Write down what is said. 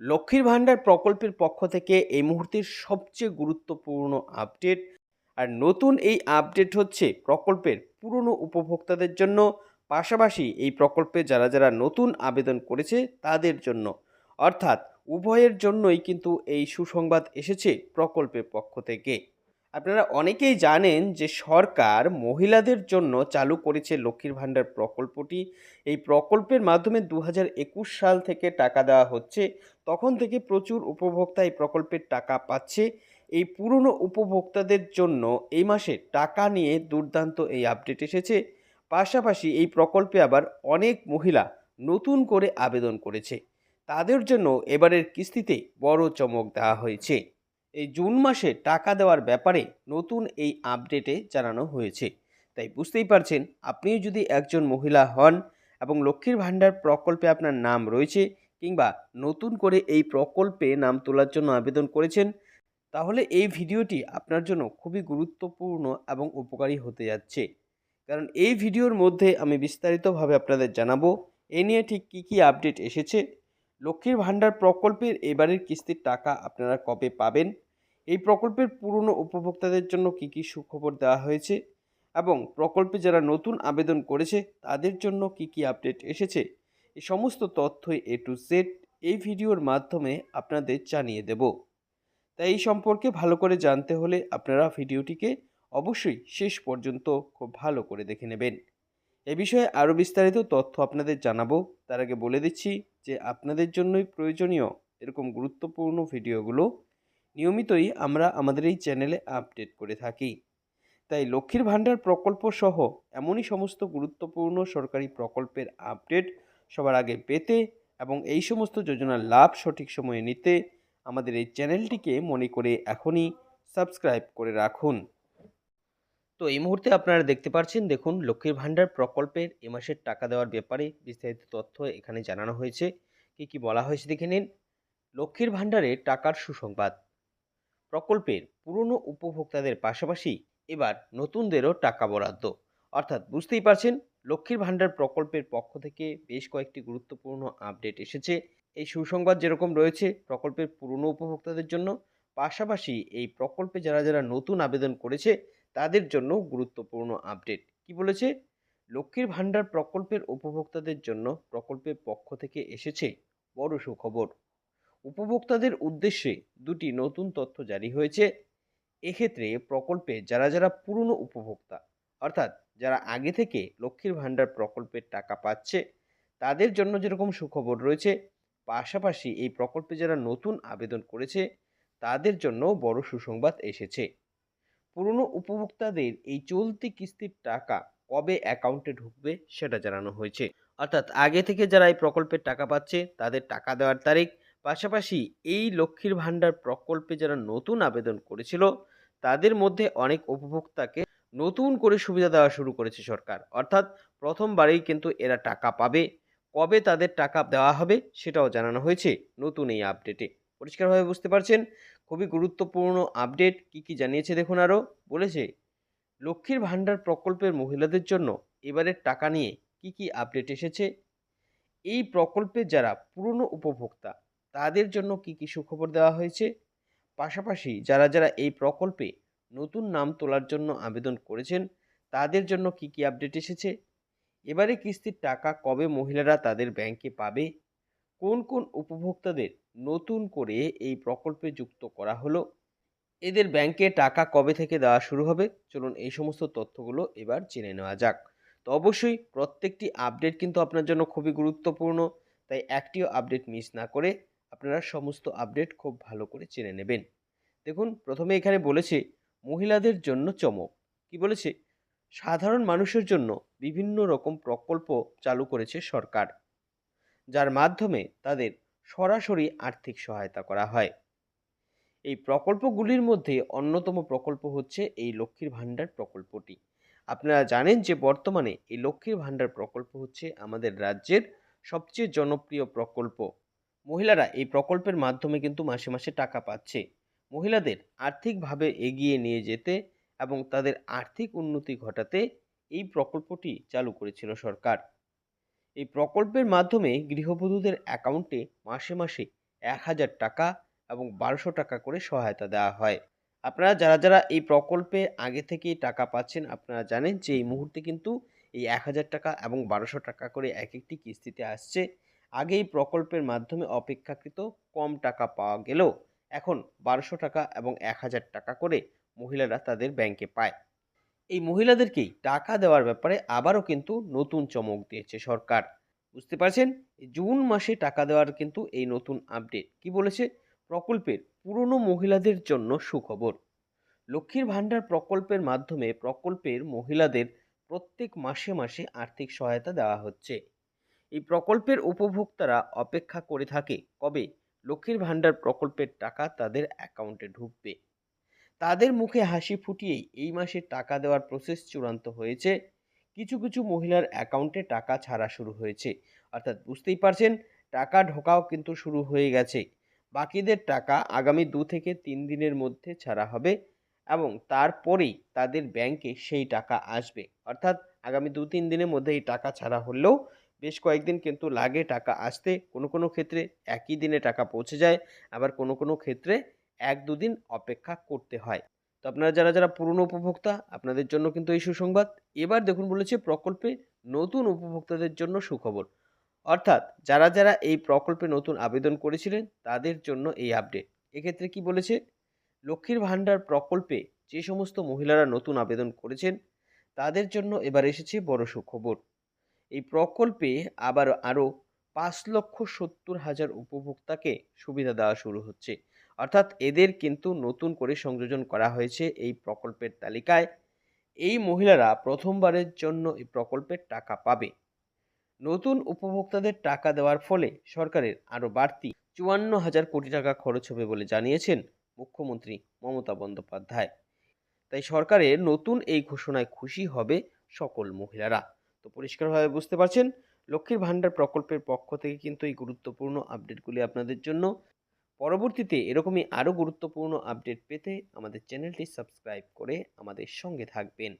লক্ষ্মীর ভাণ্ডার প্রকল্পের পক্ষ থেকে এই মুহূর্তের সবচেয়ে গুরুত্বপূর্ণ আপডেট। আর নতুন এই আপডেট হচ্ছে প্রকল্পের পুরনো উপভোক্তাদের জন্য। পাশাপাশি এই প্রকল্পে যারা যারা নতুন আবেদন করেছে তাদের জন্য। অর্থাৎ উভয়ের জন্যই কিন্তু এই সুসংবাদ এসেছে প্রকল্পের পক্ষ থেকে। আপনারা অনেকেই জানেন যে সরকার মহিলাদের জন্য চালু করেছে লক্ষ্মীর ভাণ্ডার প্রকল্পটি। এই প্রকল্পের মাধ্যমে দু সাল থেকে টাকা দেওয়া হচ্ছে। তখন থেকে প্রচুর উপভোক্তা এই প্রকল্পের টাকা পাচ্ছে। এই পুরনো উপভোক্তাদের জন্য এই মাসে টাকা নিয়ে দুর্দান্ত এই আপডেট এসেছে। পাশাপাশি এই প্রকল্পে আবার অনেক মহিলা নতুন করে আবেদন করেছে। তাদের জন্য এবারের কিস্তিতে বড় চমক দেওয়া হয়েছে। এই জুন মাসে টাকা দেওয়ার ব্যাপারে নতুন এই আপডেটে জানানো হয়েছে। তাই বুঝতেই পারছেন, আপনিও যদি একজন মহিলা হন এবং লক্ষ্মীর ভাণ্ডার প্রকল্পে আপনার নাম রয়েছে কিংবা নতুন করে এই প্রকল্পে নাম তোলার জন্য আবেদন করেছেন, তাহলে এই ভিডিওটি আপনার জন্য খুবই গুরুত্বপূর্ণ এবং উপকারী হতে যাচ্ছে। কারণ এই ভিডিওর মধ্যে আমি বিস্তারিতভাবে আপনাদের জানাব, এ নিয়ে ঠিক কী কী আপডেট এসেছে, লক্ষ্মীর ভাণ্ডার প্রকল্পের এবারের কিস্তির টাকা আপনারা কবে পাবেন এই প্রকল্পের পুরনো উপভোক্তাদের জন্য কী কী সুখবর দেওয়া হয়েছে এবং প্রকল্পে যারা নতুন আবেদন করেছে, তাদের জন্য কী কী আপডেট এসেছে? এই সমস্ত তথ্যই এ টু জেড এই ভিডিওর মাধ্যমে আপনাদের জানিয়ে দেব। তাই এই সম্পর্কে ভালো করে জানতে হলে আপনারা ভিডিওটিকে অবশ্যই শেষ পর্যন্ত খুব ভালো করে দেখে নেবেন। এ বিষয়ে আরও বিস্তারিত তথ্য আপনাদের জানাব। তার আগে বলে দিচ্ছি যে আপনাদের জন্যই প্রয়োজনীয় এরকম গুরুত্বপূর্ণ ভিডিওগুলো নিয়মিতই আমরা আমাদের এই চ্যানেলে আপডেট করে থাকি। তাই লক্ষ্মীর ভাণ্ডার প্রকল্প সহ এমনই সমস্ত গুরুত্বপূর্ণ সরকারি প্রকল্পের আপডেট সবার আগে পেতে এবং এই সমস্ত যোজনার লাভ সঠিক সময়ে নিতে আমাদের এই চ্যানেলটিকে মনে করে এখনই সাবস্ক্রাইব করে রাখুন। তো এই মুহূর্তে আপনারা দেখতে পাচ্ছেন দেখুন লক্ষ্মীর ভাণ্ডার প্রকল্পের এ মাসের টাকা দেওয়ার ব্যাপারে বিস্তারিত তথ্য এখানে জানানো হয়েছে। কি কি বলা হয়েছে দেখে নিন। লক্ষ্মীর ভাণ্ডারে টাকার সুসংবাদ। প্রকল্পের পুরনো উপভোক্তাদের পাশাপাশি এবার নতুনদেরও টাকা বরাদ্দ। অর্থাৎ বুঝতেই পারছেন, লক্ষ্মীর ভাণ্ডার প্রকল্পের পক্ষ থেকে বেশ কয়েকটি গুরুত্বপূর্ণ আপডেট এসেছে। এই সুসংবাদ যেরকম রয়েছে প্রকল্পের পুরনো উপভোক্তাদের জন্য, পাশাপাশি এই প্রকল্পে যারা যারা নতুন আবেদন করেছে, তাদের জন্য গুরুত্বপূর্ণ আপডেট। কি বলেছে? লক্ষ্মীর ভাণ্ডার প্রকল্পের উপভোক্তাদের জন্য প্রকল্পের পক্ষ থেকে এসেছে বড় সুখবর। উপভোক্তাদের উদ্দেশ্যে দুটি নতুন তথ্য জারি হয়েছে। এক্ষেত্রে প্রকল্পে যারা যারা পুরনো উপভোক্তা, অর্থাৎ যারা আগে থেকে লক্ষ্মীর ভাণ্ডার প্রকল্পের টাকা পাচ্ছে, তাদের জন্য যেরকম সুখবর রয়েছে, পাশাপাশি এই প্রকল্পে যারা নতুন আবেদন করেছে, তাদের জন্য বড় সুসংবাদ এসেছে। পুরনো উপভোক্তাদের এই চলতি কিস্তির টাকা কবে অ্যাকাউন্টে ঢুকবে সেটা জানানো হয়েছে। অর্থাৎ আগে থেকে যারা এই প্রকল্পের টাকা পাচ্ছে, তাদের টাকা দেওয়ার তারিখ পাশাপাশি এই লক্ষ্মীর ভাণ্ডার প্রকল্পে যারা নতুন আবেদন করেছিল, তাদের মধ্যে অনেক উপভোক্তাকে নতুন করে সুবিধা দেওয়া শুরু করেছে সরকার। অর্থাৎ প্রথমবারেই কিন্তু এরা টাকা পাবে। কবে তাদের টাকা দেওয়া হবে সেটাও জানানো হয়েছে নতুন এই আপডেটে। পরিষ্কারভাবে বুঝতে পারছেন? খুবই গুরুত্বপূর্ণ আপডেট। কি কি জানিয়েছে দেখুন আরও বলেছে, লক্ষ্মীর ভাণ্ডার প্রকল্পের মহিলাদের জন্য এবারের টাকা নিয়ে কি কি আপডেট এসেছে? এই প্রকল্পে যারা পুরনো উপভোক্তা তাদের জন্য কি কি সুখবর দেওয়া হয়েছে? পাশাপাশি যারা যারা এই প্রকল্পে নতুন নাম তোলার জন্য আবেদন করেছেন, তাদের জন্য কি কি আপডেট এসেছে? এবারে কিস্তির টাকা কবে মহিলারা তাদের ব্যাংকে পাবে? কোন কোন উপভোক্তাদের নতুন করে এই প্রকল্পে যুক্ত করা হলো? এদের ব্যাংকে টাকা কবে থেকে দেওয়া শুরু হবে? চলুন এই সমস্ত তথ্যগুলো এবার জেনে নেওয়া যাক। তো অবশ্যই প্রত্যেকটি আপডেট কিন্তু আপনার জন্য খুবই গুরুত্বপূর্ণ, তাই একটিও আপডেট মিস না করে আপনারা সমস্ত আপডেট খুব ভালো করে জেনে নেবেন। দেখুন, প্রথমে এখানে বলেছে, মহিলাদের জন্য চমক। কি বলেছে? সাধারণ মানুষের জন্য বিভিন্ন রকম প্রকল্প চালু করেছে সরকার, যার মাধ্যমে তাদের সরাসরি আর্থিক সহায়তা করা হয়। এই প্রকল্পগুলির মধ্যে অন্যতম প্রকল্প হচ্ছে এই লক্ষ্মীর ভাণ্ডার প্রকল্পটি। আপনারা জানেন যে বর্তমানে এই লক্ষ্মীর ভাণ্ডার প্রকল্প হচ্ছে আমাদের রাজ্যের সবচেয়ে জনপ্রিয় প্রকল্প। মহিলারা এই প্রকল্পের মাধ্যমে কিন্তু মাসে মাসে টাকা পাচ্ছে। মহিলাদের আর্থিকভাবে এগিয়ে নিয়ে যেতে এবং তাদের আর্থিক উন্নতি ঘটাতে এই প্রকল্পটি চালু করেছিল সরকার। এই প্রকল্পের মাধ্যমে গৃহবধূদের অ্যাকাউন্টে মাসে মাসে এক হাজার টাকা এবং বারোশো টাকা করে সহায়তা দেওয়া হয়। আপনারা যারা যারা এই প্রকল্পে আগে থেকেই টাকা পাচ্ছেন, আপনারা জানেন যে এই মুহূর্তে কিন্তু এই এক হাজার টাকা এবং বারোশো টাকা করে এক একটি কিস্তিতে আসছে। আগে এই প্রকল্পের মাধ্যমে অপেক্ষাকৃত কম টাকা পাওয়া গেলেও এখন বারোশো টাকা এবং এক হাজার টাকা করে মহিলারা তাদের ব্যাংকে পায়। এই মহিলাদেরকেই টাকা দেওয়ার ব্যাপারে আবারও কিন্তু নতুন চমক দিয়েছে সরকার। বুঝতে পারছেন? জুন মাসে টাকা দেওয়ার কিন্তু এই নতুন আপডেট কি বলেছে? প্রকল্পের পুরনো মহিলাদের জন্য সুখবর। লক্ষ্মীর ভাণ্ডার প্রকল্পের মাধ্যমে প্রকল্পের মহিলাদের প্রত্যেক মাসে মাসে আর্থিক সহায়তা দেওয়া হচ্ছে। এই প্রকল্পের উপভোক্তারা অপেক্ষা করে থাকে কবে লক্ষ্মীর ভাণ্ডার প্রকল্পের টাকা তাদের অ্যাকাউন্টে ঢুকবে। তাদের মুখে হাসি ফুটিয়েই এই মাসে টাকা দেওয়ার প্রসেস চূড়ান্ত হয়েছে। কিছু কিছু মহিলার অ্যাকাউন্টে টাকা ছাড়া শুরু হয়েছে। অর্থাৎ বুঝতেই পারছেন, টাকা ঢোকাও কিন্তু শুরু হয়ে গেছে। বাকিদের টাকা আগামী দু থেকে তিন দিনের মধ্যে ছাড়া হবে এবং তারপরেই তাদের ব্যাংকে সেই টাকা আসবে। অর্থাৎ আগামী দু তিন দিনের মধ্যে এই টাকা ছাড়া হলেও বেশ কয়েকদিন কিন্তু লাগে টাকা আসতে। কোনো কোনো ক্ষেত্রে একই দিনে টাকা পৌঁছে যায়, আবার কোনো কোনো ক্ষেত্রে এক, দুদিন অপেক্ষা করতে হয়। তো আপনারা যারা যারা পুরনো উপভোক্তা, আপনাদের জন্য কিন্তু এই সুসংবাদ। এবার দেখুন বলেছে প্রকল্পে নতুন উপভোক্তাদের জন্য সুখবর। অর্থাৎ যারা যারা এই প্রকল্পে নতুন আবেদন করেছিলেন, তাদের জন্য এই আপডেট। এক্ষেত্রে কি বলেছে? লক্ষ্মীর ভাণ্ডার প্রকল্পে যে সমস্ত মহিলারা নতুন আবেদন করেছেন, তাদের জন্য এবার এসেছে বড় সুখবর। এই প্রকল্পে আবার আরও পাঁচ লক্ষ সত্তর হাজার উপভোক্তাকে সুবিধা দেওয়া শুরু হচ্ছে। অর্থাৎ এদের কিন্তু নতুন করে সংযোজন করা হয়েছে এই প্রকল্পের তালিকায়। এই মহিলারা প্রথমবারের জন্য এই প্রকল্পের টাকা পাবে। নতুন উপভোক্তাদের টাকা দেওয়ার ফলে সরকারের আরও বাড়তি চুয়ান্ন হাজার কোটি টাকা খরচ হবে বলে জানিয়েছেন মুখ্যমন্ত্রী মমতা বন্দ্যোপাধ্যায়। তাই সরকারের নতুন এই ঘোষণায় খুশি হবে সকল মহিলারা। তো পরিষ্কারভাবে বুঝতে পারছেন, লক্ষ্মীর ভাণ্ডার প্রকল্পের পক্ষ থেকে কিন্তু এই গুরুত্বপূর্ণ আপডেটগুলি আপনাদের জন্য। পরবর্তীতে এরকমই আরও গুরুত্বপূর্ণ আপডেট পেতে আমাদের চ্যানেলটি সাবস্ক্রাইব করে আমাদের সঙ্গে থাকবেন।